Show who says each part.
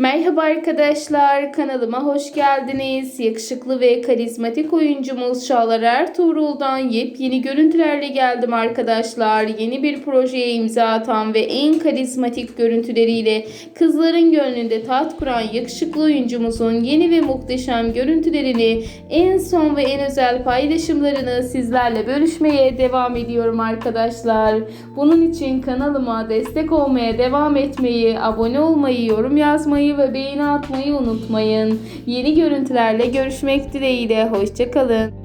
Speaker 1: Merhaba arkadaşlar, kanalıma hoş geldiniz. Yakışıklı ve karizmatik oyuncumuz Çağlar Ertuğrul'dan yepyeni görüntülerle geldim arkadaşlar. Yeni bir projeye imza atan ve en karizmatik görüntüleriyle kızların gönlünde taht kuran yakışıklı oyuncumuzun yeni ve muhteşem görüntülerini en son ve en özel paylaşımlarını sizlerle bölüşmeye devam ediyorum arkadaşlar. Bunun için kanalıma destek olmaya devam etmeyi, abone olmayı, yorum yazmayı ve beğeni atmayı unutmayın. Yeni görüntülerle görüşmek dileğiyle. Hoşçakalın.